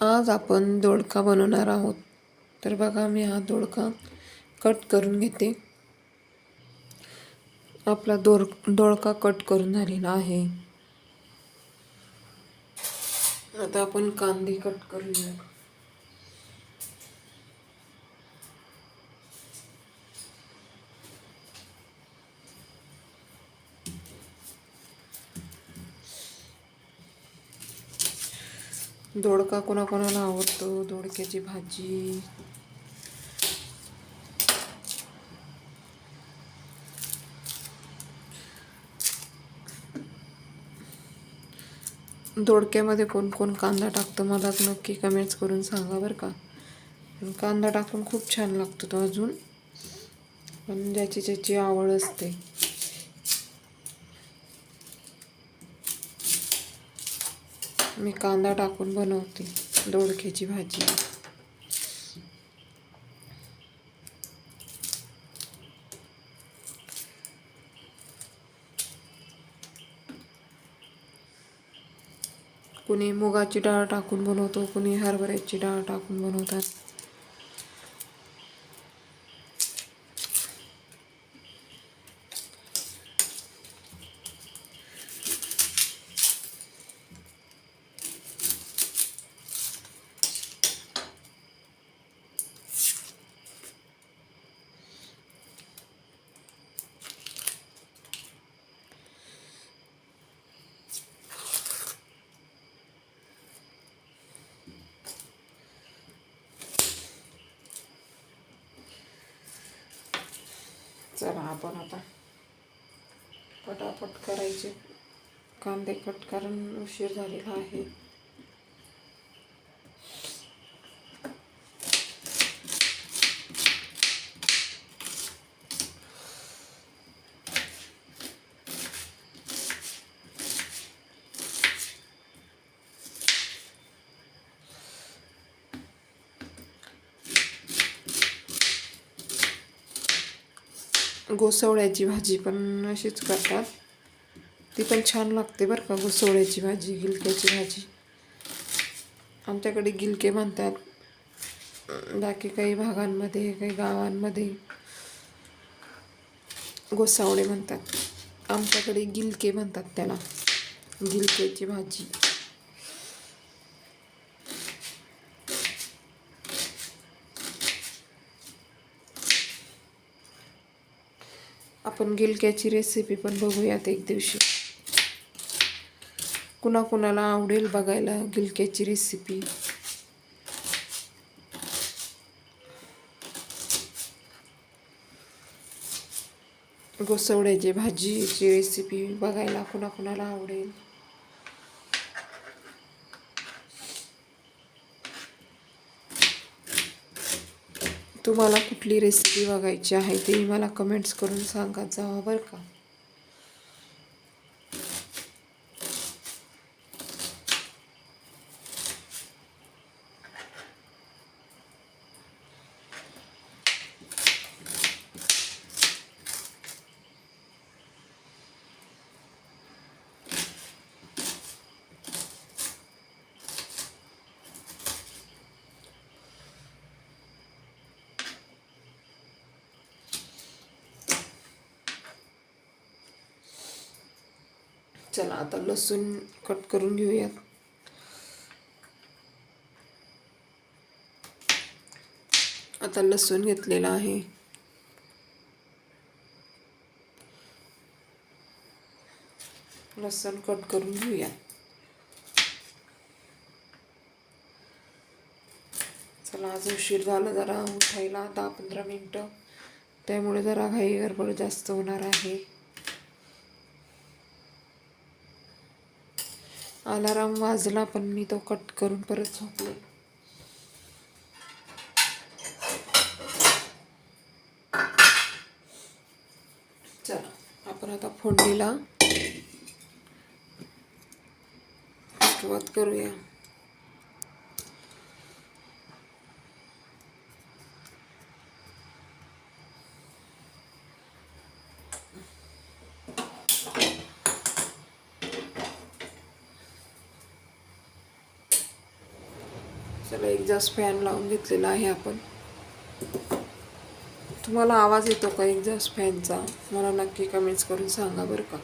आज आपण दोडका बनवणार आहोत. तर बघा मी हा दोडका कट करून घेते. आपला दोर दोडका कट करून झालेला आहे. आता आपण कांदे कट करूया दोडका कोणाकोणाला आवडतो? दोडक्याची भाजी. दोडक्यामध्ये कोण कोण कांदा टाकतं मला नक्की कमेंट्स करून सांगा बरं का. पण कांदा टाकून खूप छान लागतो तो अजून. पण ज्याची ज्याची आवड असते. मी कांदा टाकून बनवते दोडक्याची भाजी. कुणी मुगाची डाळ टाकून बनवतो कुणी हरभऱ्याची डाळ टाकून बनवतात. चला आपण आता पटापट करायचे. कांदे कट कारण उशीर झालेला आहे. गोसवळ्याची भाजी पण अशीच करतात. ती पण छान लागते बरं का गोसवड्याची भाजी गिलक्याची भाजी. आमच्याकडे गिलके म्हणतात. बाकी काही भागांमध्ये काही गावांमध्ये गोसावळे म्हणतात. आमच्याकडे गिलके म्हणतात त्याला गिलक्याची भाजी. आपण गिलक्याची रेसिपी पण बघूयात एक दिवशी. कुणाकुणाला आवडेल बघायला गिलक्याची रेसिपी गोसवड्याची भाजीची रेसिपी बघायला कुणाकुणाला आवडेल. तुम्हाला कुठली रेसिपी बघायची आहे ते मला कमेंट्स करून सांगा. जावा बरं का? चला आता लसूण कट करून घेऊयात. आता लसूण घेतलेला आहे. लसूण कट करून घेऊया चला आज उशीर झाला जरा उठायला दहा पंधरा मिनटं. त्यामुळे जरा घाई गडबड जास्त होणार आहे. अलाराम वाजला पण मी तो कट करून परत झोपले. चला आपण आता फोडणीला सुरुवात करूया. एक्झॉस्ट फॅन लावून घेतलेला आहे आपण. तुम्हाला आवाज येतो का एक फॅनचा मला नक्की कमेंट्स करून सांगा बरं का.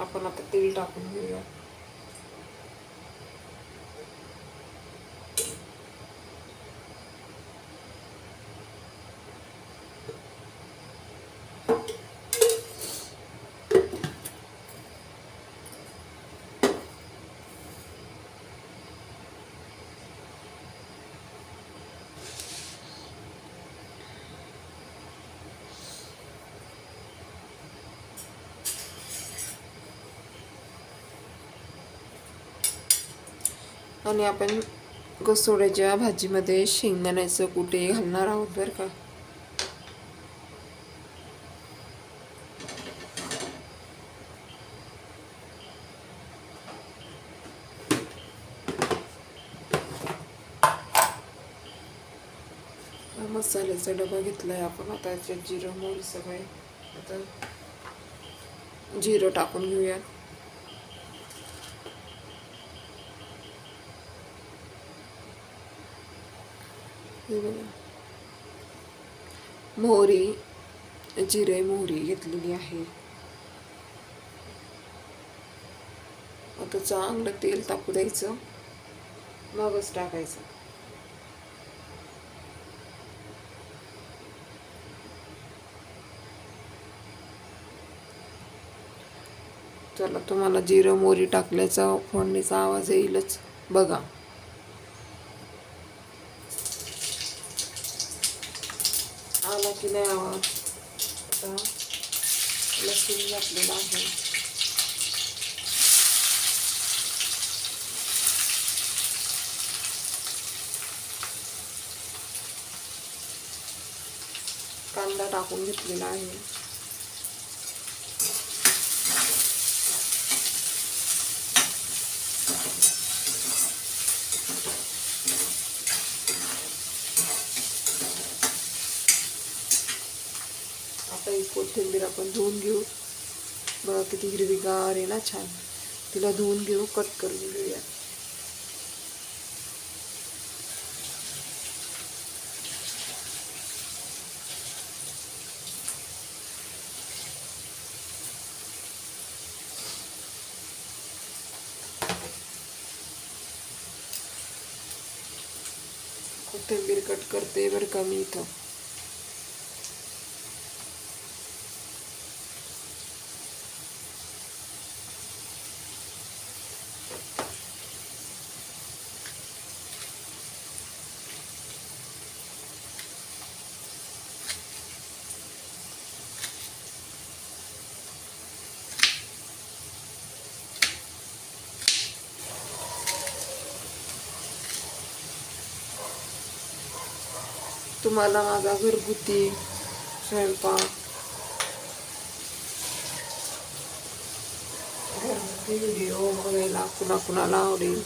आपण आता तेल टाकून घेऊया. आणि आपण कसोड्याच्या भाजीमध्ये शेंगदाण्याचं कुठे घालणार आहोत बरं का? मसाल्याचा डबा घेतलाय आपण. आता याच्यात जिरं मोहरी सगळे. आता जिरं टाकून घेऊया मोहरी जिरे मोहरी घेतलेली आहे. आता चांगलं तेल टाकू द्यायचं. मगच टाकायचं. चला तुम्हाला जिरं मोहरी टाकल्याचा फोडणीचा आवाज येईलच. बघा. आला नाही आवाज. आता लसूण घातलेला आहे. कांदा टाकून घेतलेला आहे. कोथिंबीर आपण धुवून घेऊ बघा हिरवीगार आहे ना, छान। तिला धुवून घेऊ कट घेऊया कोथिंबीर कट करते बरं का मी तुम्हाला माझा घरगुती स्वयंपाक. घरगुती व्हिडिओ बघायला कुणा कुणाला आवडेल.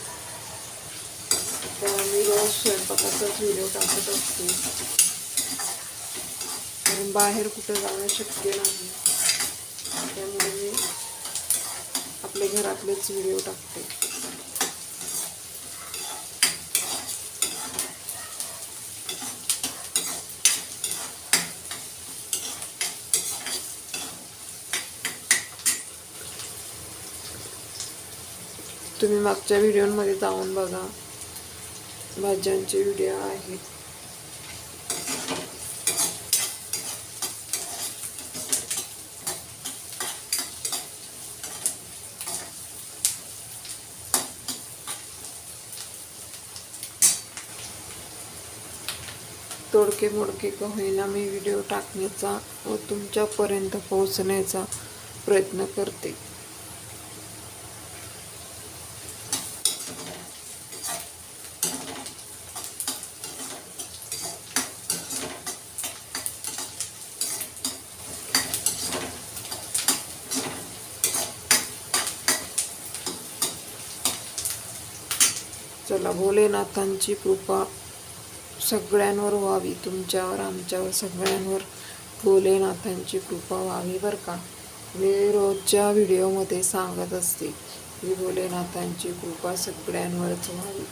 तर मी रोज स्वयंपाकाचाच व्हिडिओ टाकत असते. कारण बाहेर कुठं जाणं शक्य नाही. त्यामुळे मी आपल्या घरातलेच व्हिडिओ टाकते. तुम्ही मागच्या व्हिडिओमध्ये जाऊन बघा. भाज्यांचे व्हिडिओ आहेत. तोडके मोडके का होईना मी व्हिडिओ टाकण्याचा व तुमच्यापर्यंत पोहोचण्याचा प्रयत्न करते. चला भोलेनाथांची कृपा सगळ्यांवर व्हावी तुमच्यावर आमच्यावर सगळ्यांवर भोलेनाथांची कृपा व्हावी बरं का. मी रोजच्या व्हिडिओमध्ये सांगत असते की भोलेनाथांची कृपा सगळ्यांवरच व्हावी.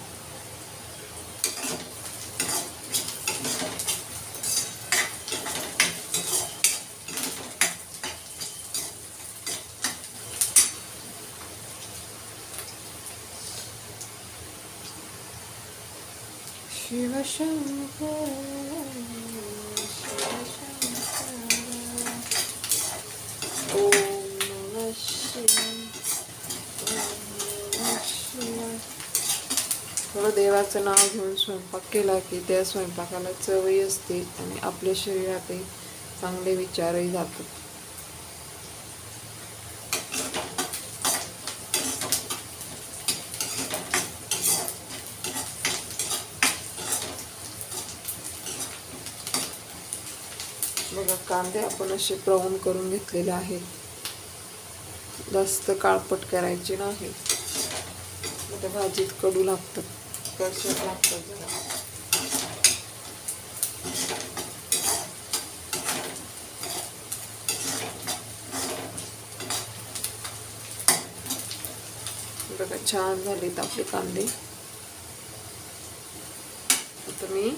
शिवशंकर शिवशंकर ओम नमः थोडं देवाचं नाव घेऊन स्वयंपाक केला की त्या स्वयंपाकाला चवही असते आणि आपल्या शरीरातही चांगले विचारही जातात बघा कांदे आपण असे ब्राऊन करून घेतलेले आहेत. जास्त काळपट करायचे नाही. मग त्या भाजीत कडू लागतात. कशा लागतात? जरा बघा छान झालेत आपले कांदे. आता मी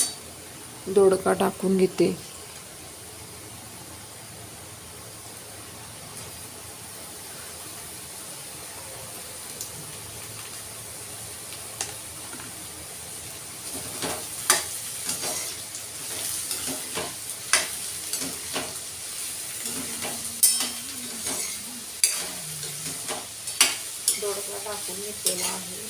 दोडका टाकून घेते दोडका टाकून घेतलेला आहे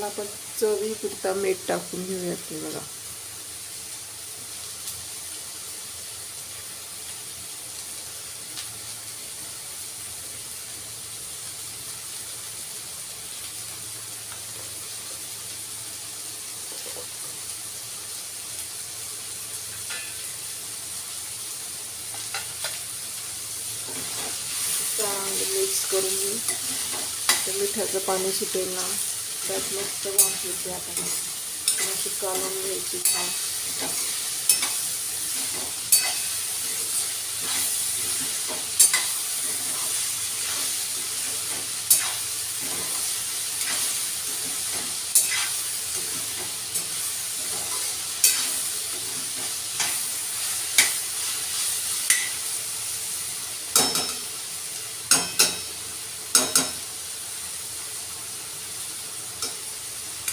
त्याला आपण चवी पुरता मीठ टाकून घेऊयात हे बघा. मिक्स करून घेऊ. मिठाचं पाणी सुटेल ना. त्यात मस्त वाफ येते आता अशी कालवून घ्यायची छान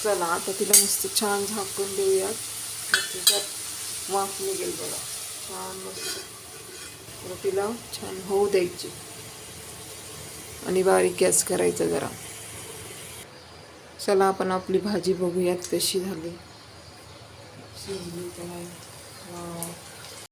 चला आता तिला मस्त छान झाकून देऊयात. मग तिच्यात वाफ निघेल बघा. छान मस्त. तिला छान होऊ द्यायची. आणि बारीक गॅस करायचा जरा. चला आपण आपली भाजी बघूयात कशी झाली. शिजली का